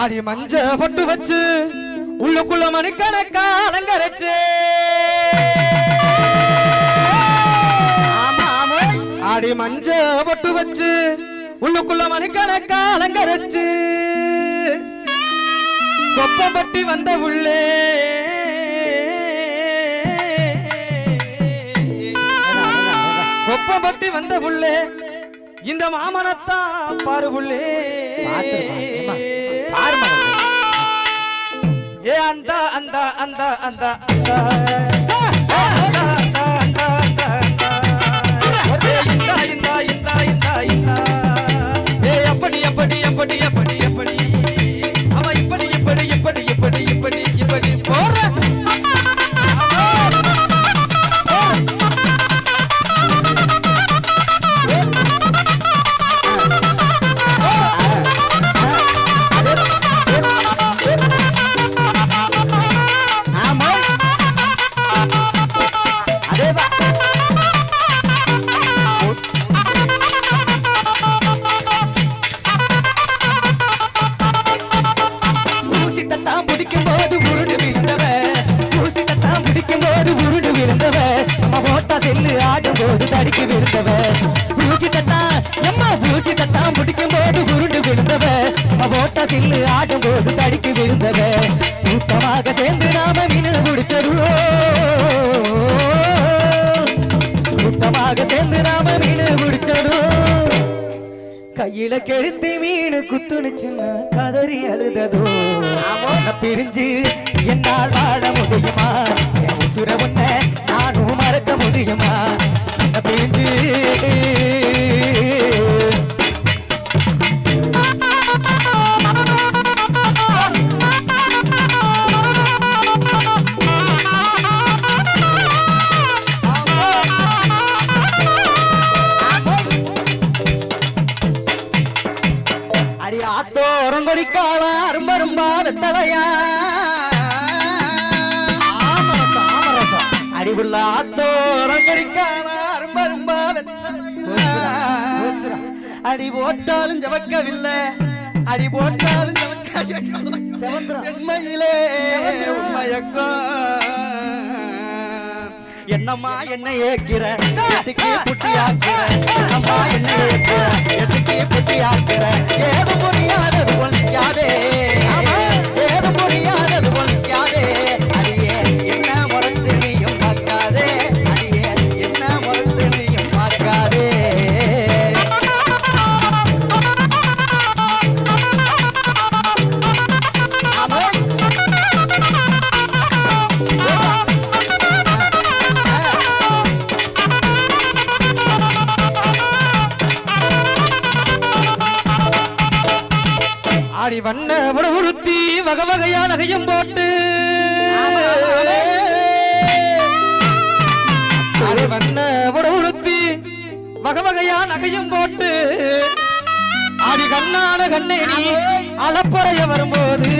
ஆடி மஞ்ச பட்டு வச்சு உள்ளுக்குள்ள மணிக்கணக்கா அலங்கரிச்சு. ஆமா ஆடி மஞ்ச பட்டு வச்சு உள்ளுக்குள்ள மணிக்கணக்கா அலங்கரிச்சு. கொப்பப்பட்டி வந்த உள்ளே. கொப்பப்பட்டி வந்த புள்ளே இந்த மாமனத்தா பாரு உள்ளே. ஏ அந்த அந்த அந்த அந்த அந்த அந்த, ஆடும் போது தடிக்கு விழுந்தவ ஊசி தட்டா எம்மா ஊசி தட்டாம் பிடிக்கும் போது உருண்டு விழுந்தவ ஓட்டா செல்லு ஆடும் போது தடிக்கு விழுந்தவ கூட்டமாக சேர்ந்து நாம மீன் பிடிச்சிருவோம் கூட்டமாக சேர்ந்து நாம மீன் பிடிச்சிடுவோம் கையில கெடுத்து மீன் குத்துனுச்சுன்னா கதறி அழுததோ. பிரிஞ்சு என்னால் வாழ முடியுமா? உசுர உன்னை அரும்பா வெத்தலையா அடி போட்டாலும் ஜவக்கவில்லை அடி போட்டாலும் உண்மையிலே என்னம்மா என்ன ஏக்கிற? என்னம்மா என்ன ஏக்கிற? எட்டுக்கு புட்டி ஆக்கிற ஏது புரியாதது ஒழிக்காதே வண்ண உருத்தி வகை வகையா நகையும் போட்டு. ஆடி வண்ண உருத்தி வகை வகையா நகையும் போட்டு. ஆடி கண்ணான கண்ணே நீ அளப்பறைய வரும்போது.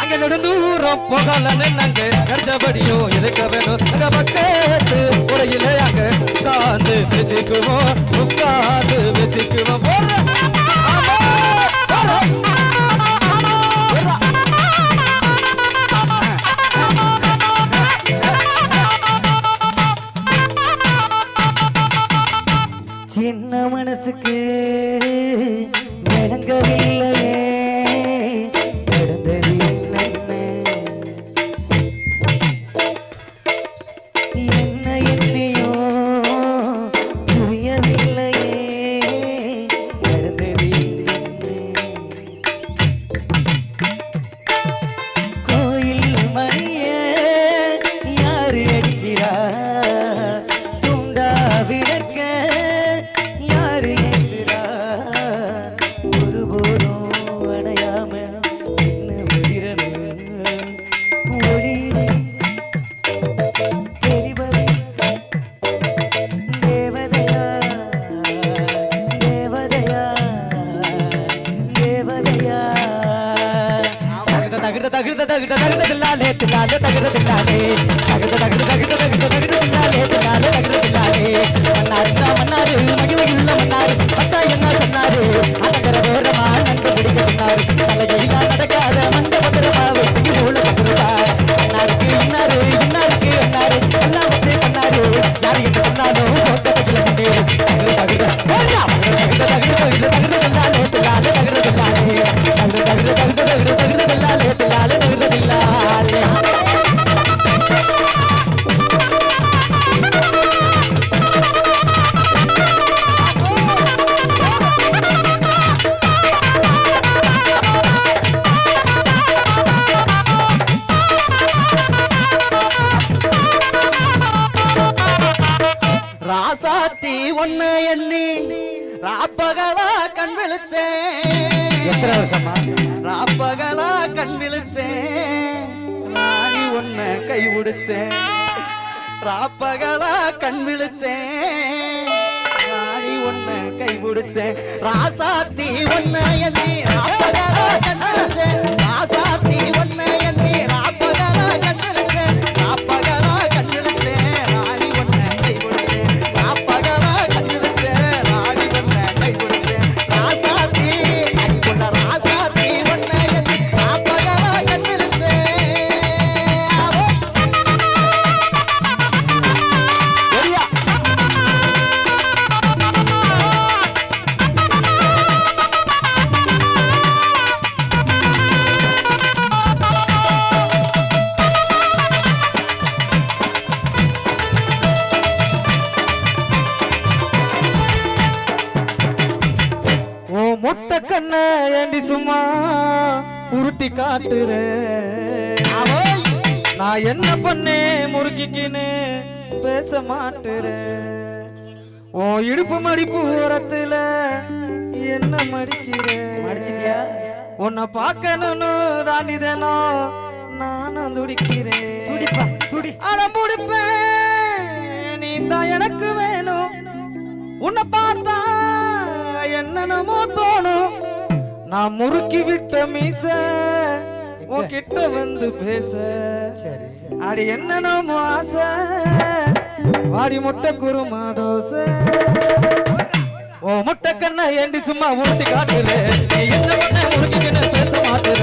அங்க நெடுந்தூரம் போகலன்னு நாங்க கண்டபடியோ இருக்க வேணும்? அங்க பக்கத்து உரையில அங்க உட்கார்ந்து வச்சுக்குவோம் உட்கார்ந்து வச்சுக்குவோம். தகிட தில்லாலே தில்லாலே ஒன்னு எண்ணி ராப்பகலா கண் விழிச்சேன் ராப்பகலா கண் விழிச்சேன் ராணி ஒன்ன கை பிடிச்சேன் ராப்பகலா கண் விழிச்சேன் ராணி ஒன்ன கை பிடிச்சேன் ராசாத்தி ஒன்ன எண்ணி ராப்பகலா கண் விழிச்சேன் ஏண்டி சும்மா உருட்டி காட்டுற. நான் என்ன பண்ணேன் முறுக்கிக்கின்னு பேச மாட்டுற. ஓ இடுப்பு மடிப்பு ஓரத்துல என்ன மடிக்கிற? உன்னை பார்க்கணும்னு தாண்டி தினம் நானும் துடிக்கிறேன். துடிப்பா துடி. அடம் பிடிப்பேன் நீ தான் எனக்கு வேணும். உன்னை பார்த்தா என்னென்னமோ தோணும். நான் முறுக்கி விட்ட மீச உன்கிட்ட வந்து பேச. சரி அடி என்னென்னமோ ஆசை? வாடி முட்டை குருமா தோசை. ஓ முட்டை கண்ணை ஏண்டி சும்மா ஊட்டி காட்டுற என்ன பண்ண? முறுக்கிக்கின்னு பேச மாட்டுற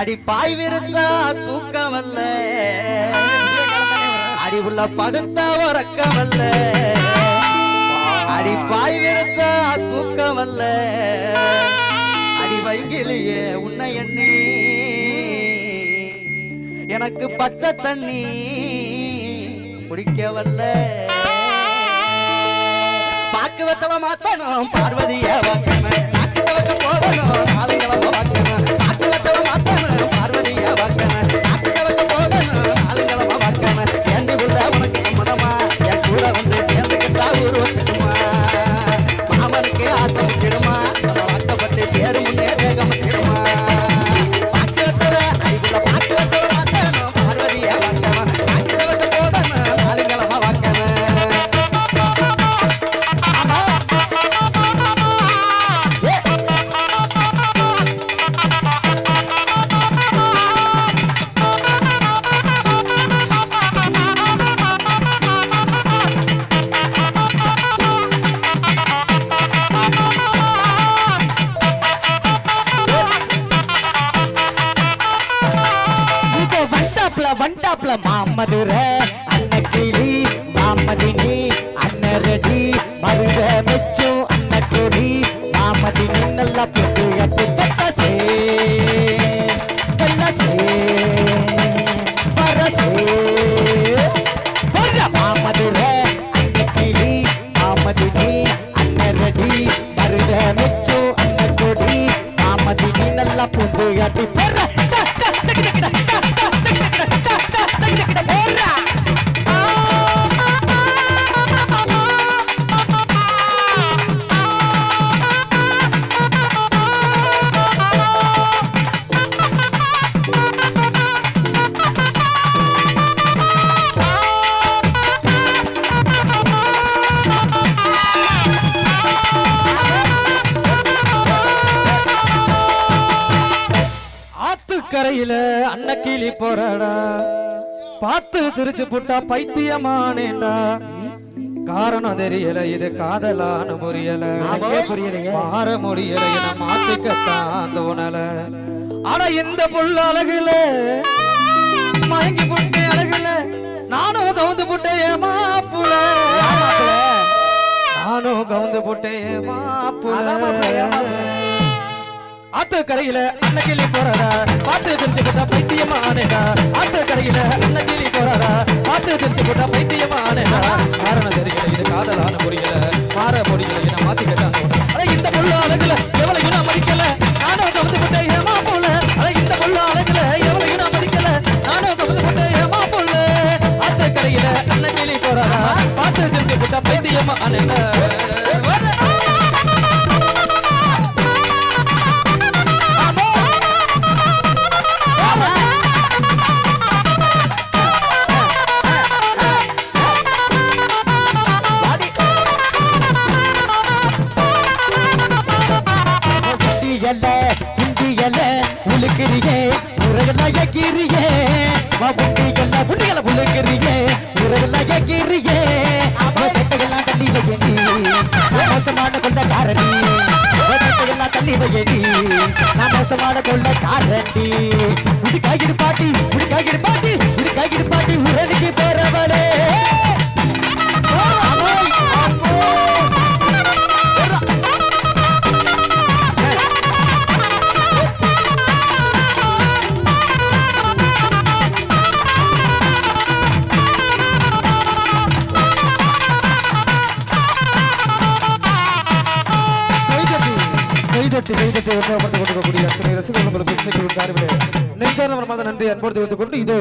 அடி பாய் விருச்சா தூக்கம் அல்ல அடி உள்ள படுத்தா உறக்கமல்ல. அடி பாய் விருந்தா தூக்கம் அல்ல அடி வைங்கிலேயே உன்னை எண்ணி. எனக்கு பச்சை தண்ணி குடிக்கவல்ல. பாக்கு வெத்தல மாத்தணும் பார்வதிய வாக்கணும் போகணும் வாக்கணும் ஆத்துக்கரையில அன்னக்கிளி போறாடா. பார்த்து சிரிச்சு புட்டா பைத்தியமானேண்டா. காரணம் தெரியல இது காதலான முறியல எனக்கே புரியலையே. மாற முடியல என மாத்திக்கத்தான் தோணல ஆனா இந்த புள்ள அழகுல மயங்கி புட்டே அழகுல நானும் கவுந்து புட்டேன் ஏமாப்புல நானும் கவுந்து புட்டேன் ஏமாப்புல. ஆத்து கரையில அன்னக்கிளி போறாரா பார்த்து தெரிஞ்சுக்கிட்ட பைத்தியமா ஆனேடா ஆத்து கரையில அன்னக்கிளி போறாரா பார்த்து தெரிஞ்சுக்கிட்ட பைத்தியமா ஆனேடா காரணம் தெரியல இது காதலான புரியல மாற முடியல என்ன மாத்திக்கிட்டாங்க அட இந்த பொருள் அழகுல எவ்வளவு நான் மதிக்கல. நானும் கவுந்து போட்டேன் ஏமா போல அட இந்த புள்ள அழகுல எவ்வளவு நான் மதிக்கல. நானும் கவுந்து போட்டேன் ஏமா போல ஆத்து கரையில அன்னக்கிளி போறாரா பார்த்து தெரிஞ்சுக்கிட்ட பைத்தியமா ஆனேடா மோசமான கொண்ட காரணி சட்டையெல்லாம் தள்ளி வையடி நான் மோசமான கொண்ட காரணி உடுக்காகிடு பாட்டி உடுக்காகிடு பாட்டி உடுக்காகிடு பாட்டி உரணிக்கு மனமார்ந்த நன்றி அன்போடு தெரிவித்துக் கொண்டு இதோ